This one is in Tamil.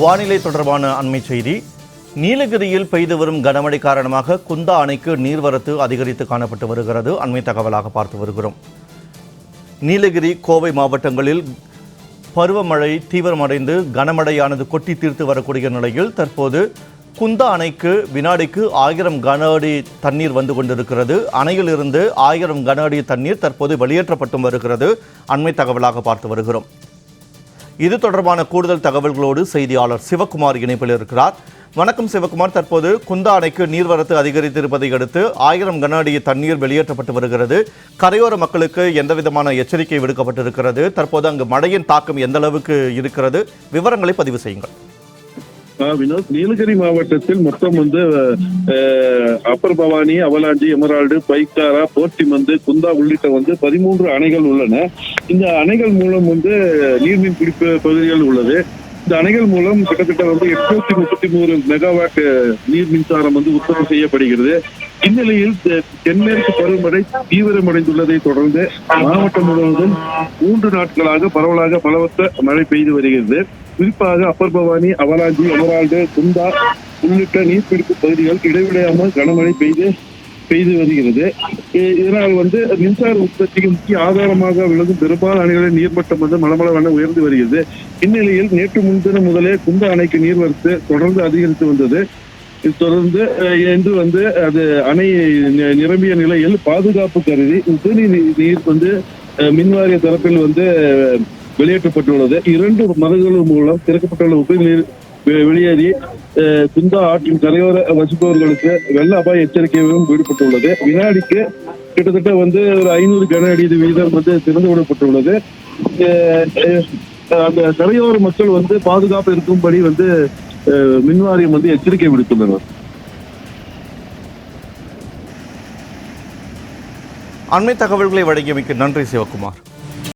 வானிலை தொடர்பான அண்மை செய்தி. நீலகிரியில் பெய்து வரும் கனமழை காரணமாக குந்தா அணைக்கு நீர்வரத்து அதிகரித்து காணப்பட்டு வருகிறது. அண்மை தகவலாக பார்த்து வருகிறோம். நீலகிரி கோவை மாவட்டங்களில் பருவமழை தீவிரமடைந்து கனமழையானது கொட்டி தீர்த்து வரக்கூடிய நிலையில் தற்போது குந்தா அணைக்கு வினாடிக்கு ஆயிரம் கன அடி தண்ணீர் வந்து கொண்டிருக்கிறது. அணையிலிருந்து ஆயிரம் கன அடி தண்ணீர் தற்போது வெளியேற்றப்பட்டும் வருகிறது. அண்மை தகவலாக பார்த்து வருகிறோம். இது தொடர்பான கூடுதல் தகவல்களோடு செய்தியாளர் சிவகுமார் இணைப்பில் இருக்கிறார். வணக்கம் சிவகுமார். தற்போது குந்தா அணைக்கு நீர்வரத்து அதிகரித்திருப்பதை அடுத்து ஆயிரம் கன அடி தண்ணீர் வெளியேற்றப்பட்டு வருகிறது. கரையோர மக்களுக்கு எந்த விதமான எச்சரிக்கை விடுக்கப்பட்டிருக்கிறது. தற்போது அங்கு மழையின் தாக்கம் எந்த அளவுக்கு இருக்கிறது? விவரங்களை பதிவு செய்யுங்கள். வினோத் நீலகிரி மாவட்டத்தில் மொத்தம் வந்து Upper Bhavani Avalanche Emerald Pykara Portimund Kundah உள்ளிட்ட வந்து பதிமூன்று அணைகள் உள்ளன. இந்த அணைகள் மூலம் வந்து நீர்மின் பிடிப்பு பகுதிகள் உள்ளது. இந்த அணைகள் மூலம் கிட்டத்தட்ட வந்து எட்நூத்தி முப்பத்தி மூணு மெகாவாட் நீர் மின்சாரம் வந்து உற்பத்தி செய்யப்படுகிறது. இந்நிலையில் தெ- தென்மேற்கு பருவமழை தீவிரமடைந்துள்ளதை தொடர்ந்து மாவட்டம் முழுவதும் மூன்று நாட்களாக பரவலாக பலவற்ற மழை பெய்து வருகிறது. குறிப்பாக upper Bhavani Avalanche Emerald Kundha உள்ளிட்ட நீர்பிடிப்பு பகுதிகள் இடைவிடாமல் கனமழை பெய்து பெய்து வருகிறது. இதனால் வந்து மின்சார உற்பத்திக்கு முக்கிய ஆதாரமாக விளங்கும் பெரும்பாலான அணைகளின் நீர்மட்டம் வந்து மலமளவென உயர்ந்து வருகிறது. இந்நிலையில் நேற்று முன்தினம் முதலே குந்தா அணைக்கு நீர்வரத்து தொடர்ந்து அதிகரித்து வந்தது. இது தொடர்ந்து அஹ், இன்று வந்து அது அணை நிரம்பிய நிலையில் பாதுகாப்பு கருதி உபரி நீர் வந்து அஹ், மின்வாரிய தரப்பில் வந்து வெளியேற்றப்பட்டுள்ளது. இரண்டு மதகுகள் மூலம் திறக்கப்பட்டுள்ள உபரி நீர் வெளியேறி அஹ், குந்தா ஆற்றின் கரையோர வசிப்பவர்களுக்கு வெள்ள அபாய எச்சரிக்கையும் விடுபட்டுள்ளது. வினாடிக்கு கிட்டத்தட்ட வந்து ஒரு ஐநூறு கன அடி வீதம் வந்து திறந்து விடப்பட்டுள்ளது. அஹ், அந்த கரையோர மக்கள் வந்து பாதுகாப்பு இருக்கும்படி வந்து அஹ், மின்வாரியம் வந்து எச்சரிக்கை விடுத்துள்ளனர். அண்மை தகவல்களை வழங்கியமைக்கு நன்றி சிவகுமார்.